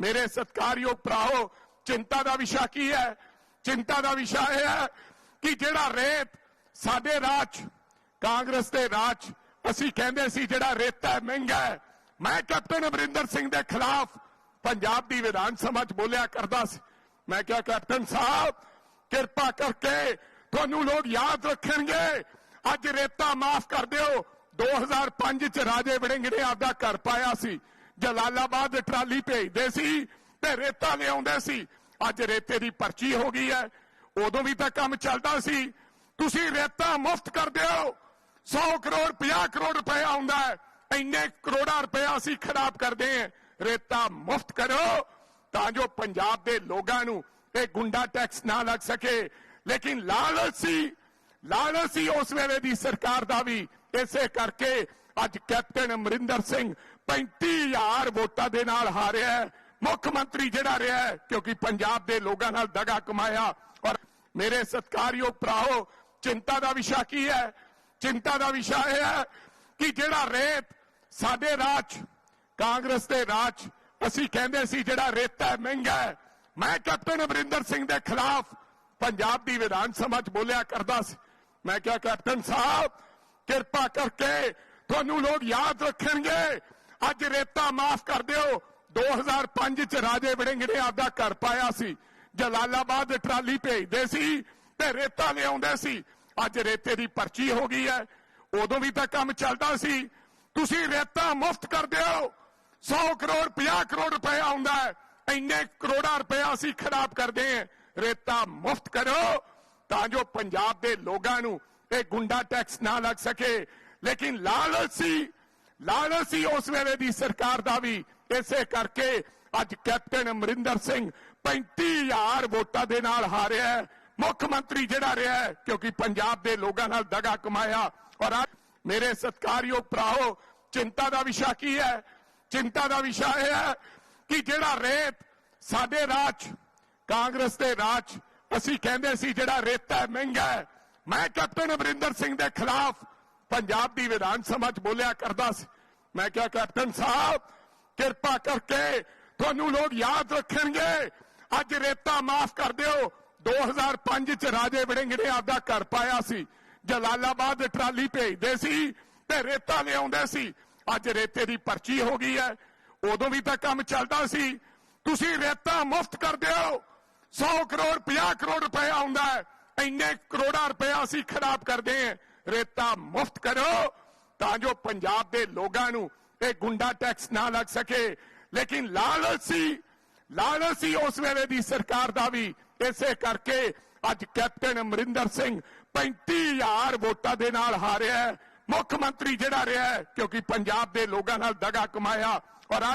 ਮੇਰੇ ਸਤਿਕਾਰਯੋਗ ਭਰਾਓ ਚਿੰਤਾ ਦਾ ਵਿਸ਼ਾ ਕੀ ਹੈ? ਚਿੰਤਾ ਦਾ ਵਿਸ਼ਾ ਇਹ ਹੈ ਕਿ ਜਿਹੜਾ ਰੇਤ ਸਾਡੇ ਰਾਜ, ਕਾਂਗਰਸ ਦੇ ਰਾਜ, ਅਸੀਂ ਕਹਿੰਦੇ ਸੀ ਜਿਹੜਾ ਰੇਤਾ ਮਹਿੰਗਾ ਹੈ। ਮੈਂ ਕੈਪਟਨ ਅਮਰਿੰਦਰ ਸਿੰਘ ਦੇ ਖਿਲਾਫ ਪੰਜਾਬ ਦੀ ਵਿਧਾਨ ਸਭਾ 'ਚ ਬੋਲਿਆ ਕਰਦਾ ਸੀ। ਮੈਂ ਕਿਹਾ, ਕੈਪਟਨ ਸਾਹਿਬ, ਕਿਰਪਾ ਕਰਕੇ ਤੁਹਾਨੂੰ ਲੋਕ ਯਾਦ ਰੱਖਣਗੇ। ਅੱਜ ਰੇਤਾ ਮਾਫ ਕਰ ਦਿਓ। 2005 ਚ ਰਾਜੇ ਵੜਿੰਗ ਨੇ ਆਪਦਾ ਘਰ ਪਾਇਆ ਸੀ। ਜਲਾਲਾਬਾਦ ਟਰਾਲੀ ਭੇਜਦੇ ਸੀ ਤੇ ਰੇਤਾ ਲਿਆਉਂਦੇ ਸੀ। ਅੱਜ ਰੇਤੇ ਦੀ ਪਰਚੀ ਹੋ ਗਈ ਹੈ। ਉਦੋਂ ਵੀ ਤਾਂ ਕੰਮ ਚੱਲਦਾ ਸੀ। ਤੁਸੀਂ ਰੇਤਾ ਮੁਫਤ ਕਰਦੇ ਹੋ। 100 ਕਰੋੜ 50 ਕਰੋੜ ਰੁਪਏ ਆਉਂਦਾ ਹੈ। ਇੰਨੇ ਕਰੋੜਾਂ ਰੁਪਏ ਅਸੀਂ ਖਰਾਬ ਕਰਦੇ ਹਾਂ। ਰੇਤਾ ਮੁਫਤ ਕਰੋ। ਤਾਂ ਜੋ ਪੰਜਾਬ ਦੇ ਲੋਕਾਂ ਨੂੰ ਇਹ ਗੁੰਡਾ ਟੈਕਸ ਨਾ ਲੱਗ ਸਕੇ। ਲੇਕਿਨ ਲਾਲਚ ਸੀ ਲਾਲਚ ਸੀ ਉਸ ਵੇਲੇ ਦੀ ਸਰਕਾਰ ਦਾ ਵੀ। ਇਸੇ ਕਰਕੇ ਅੱਜ ਕੈਪਟਨ ਅਮਰਿੰਦਰ ਸਿੰਘ 35000 ਵੋਟਾਂ ਦੇ ਨਾਲ ਹਾਰਿਆ ਮੁੱਖ ਮੰਤਰੀ ਜਿਹੜਾ ਰਿਹਾ ਹੈ, ਕਿਉਂਕਿ ਪੰਜਾਬ ਦੇ ਲੋਕਾਂ ਨਾਲ ਦਗਾ ਕਮਾਇਆ। ਔਰ ਮੇਰੇ ਸਤਿਕਾਰਯੋਗ ਭਰਾਓ ਚਿੰਤਾ ਦਾ ਵਿਸ਼ਾ ਕੀ ਹੈ? ਚਿੰਤਾ ਦਾ ਵਿਸ਼ਾ ਇਹ ਹੈ ਕਿ ਜਿਹੜਾ ਰੇਤ ਸਾਡੇ ਰਾਜ ਕਾਂਗਰਸ ਦੇ ਰਾਜ ਅਸੀਂ ਕਹਿੰਦੇ ਸੀ ਜਿਹੜਾ ਰੇਤਾ ਮਹਿੰਗਾ ਹੈ। ਮੈਂ ਕੈਪਟਨ ਅਮਰਿੰਦਰ ਸਿੰਘ ਦੇ ਖਿਲਾਫ ਪੰਜਾਬ ਦੀ ਵਿਧਾਨ ਸਭਾ 'ਚ ਬੋਲਿਆ ਕਰਦਾ ਸੀ। ਮੈਂ ਕਿਹਾ ਕੈਪਟਨ ਸਾਹਿਬ ਕਿਰਪਾ ਕਰਕੇ ਤੁਹਾਨੂੰ ਲੋਕ ਯਾਦ ਰੱਖਣਗੇ। ਅੱਜ ਰੇਤਾ ਮਾਫ ਕਰ ਦਿਓ। 2005 ਚ ਰਾਜੇ ਵੜਿੰਗ ਨੇ ਆਪਦਾ ਘਰ ਪਾਇਆ ਸੀ। ਜਲਾਲਾਬਾਦ ਟਰਾਲੀ ਭੇਜਦੇ ਸੀ ਤੇ ਰੇਤਾ ਲਿਆਉਂਦੇ ਸੀ। ਅੱਜ ਰੇਤੇ ਦੀ ਪਰਚੀ ਹੋ ਗਈ ਹੈ। ਉਦੋਂ ਵੀ ਤਾਂ ਕੰਮ ਚੱਲਦਾ ਸੀ। ਤੁਸੀਂ ਰੇਤਾ ਮੁਫਤ ਕਰ ਦਿਓ। 100 ਕਰੋੜ 50 ਕਰੋੜ ਰੁਪਏ ਆਉਂਦਾ ਹੈ। ਇੰਨੇ ਕਰੋੜਾਂ ਰੁਪਏ ਅਸੀਂ ਖਰਾਬ ਕਰਦੇ ਹਾਂ। ਰੇਤਾ ਮੁਫਤ ਕਰੋ। ਤਾਂ ਜੋ ਪੰਜਾਬ ਦੇ ਲੋਕਾਂ ਨੂੰ ਇਹ ਗੁੰਡਾ ਟੈਕਸ ਨਾ ਲੱਗ ਸਕੇ। ਲੇਕਿਨ ਲਾਲਚ ਸੀ। ਲਾਲਚ ਸੀ ਉਸ ਵੇਲੇ ਦੀ ਸਰਕਾਰ ਦਾ ਵੀ। ਇਸੇ ਕਰਕੇ ਅੱਜ ਕੈਪਟਨ ਅਮਰਿੰਦਰ ਸਿੰਘ 35000 ਵੋਟਾਂ ਦੇ ਨਾਲ ਹਾਰਿਆ ਮੁੱਖ ਮੰਤਰੀ ਜਿਹੜਾ ਰਿਹਾ ਕਿਉਂਕਿ ਪੰਜਾਬ ਦੇ ਲੋਕਾਂ ਨਾਲ ਦਗਾ ਕਮਾਇਆ। ਔਰ ਮੇਰੇ ਸਤਿਕਾਰਯੋਗ ਭਰਾਓ ਚਿੰਤਾ ਦਾ ਵਿਸ਼ਾ ਕੀ ਹੈ? ਚਿੰਤਾ ਦਾ ਵਿਸ਼ਾ ਇਹ ਹੈ ਕਿ ਜਿਹੜਾ ਰੇਤ ਸਾਡੇ ਰਾਜ 'ਚ, ਕਾਂਗਰਸ ਦੇ ਰਾਜ 'ਚ ਅਸੀਂ ਕਹਿੰਦੇ ਸੀ ਜਿਹੜਾ ਰੇਤਾ ਮਹਿੰਗਾ ਹੈ। ਮੈਂ ਕੈਪਟਨ ਅਮਰਿੰਦਰ ਸਿੰਘ ਦੇ ਖਿਲਾਫ ਪੰਜਾਬ ਦੀ ਵਿਧਾਨ ਸਭਾ 'ਚ ਬੋਲਿਆ ਕਰਦਾ ਸੀ। ਮੈਂ ਕਿਹਾ ਕੈਪਟਨ ਸਾਹਿਬ, ਕਿਰਪਾ ਕਰਕੇ ਤੁਹਾਨੂੰ ਲੋਕ ਯਾਦ ਰੱਖਣਗੇ। ਅੱਜ ਰੇਤਾ ਮਾਫ ਕਰ ਦਿਓ। 2005 ਚ ਰਾਜੇ ਵੜਿੰਗ ਨੇ ਆਪਦਾ ਘਰ ਪਾਇਆ ਸੀ। ਜਲਾਲਾਬਾਦ ਟਰਾਲੀ ਭੇਜਦੇ ਸੀ ਤੇ ਰੇਤਾ ਲਿਆਉਂਦੇ ਸੀ। ਅੱਜ ਰੇਤੇ ਦੀ ਪਰਚੀ ਹੋ ਗਈ ਹੈ। ਉਦੋਂ ਵੀ ਤਾਂ ਕੰਮ ਚੱਲਦਾ ਸੀ। ਤੁਸੀਂ ਰੇਤਾ ਮੁਫਤ ਕਰ ਦਿਓ। 100 ਕਰੋੜ 50 ਕਰੋੜ ਰੁਪਏ ਆਉਂਦਾ ਹੈ। ਇੰਨੇ ਕਰੋੜਾਂ ਰੁਪਏ ਅਸੀਂ ਖਰਾਬ ਕਰਦੇ ਹਾਂ। ਰੇਤਾ ਮੁਫਤ ਕਰੋ। ਤਾਂ ਜੋ ਪੰਜਾਬ ਦੇ ਲੋਕਾਂ ਨੂੰ ਇਹ ਗੁੰਡਾ ਟੈਕਸ ਨਾ ਲੱਗ ਸਕੇ ਲੇਕਿਨ ਲਾਲਚ ਸੀ ਲਾਲਚ ਸੀ ਉਸ ਵੇਲੇ ਦੀ ਸਰਕਾਰ ਦਾ ਵੀ ਇਸੇ ਕਰਕੇ ਅੱਜ ਕੈਪਟਨ ਅਮਰਿੰਦਰ ਸਿੰਘ 35000 ਵੋਟਾਂ ਦੇ ਨਾਲ ਹਾਰਿਆ ਹੈ। ਮੁੱਖ ਮੰਤਰੀ ਜਿਹੜਾ ਰਿਹਾ ਕਿਉਂਕਿ ਪੰਜਾਬ ਦੇ ਲੋਕਾਂ ਨਾਲ ਦਗਾ ਕਮਾਇਆ ਔਰ ਅੱਜ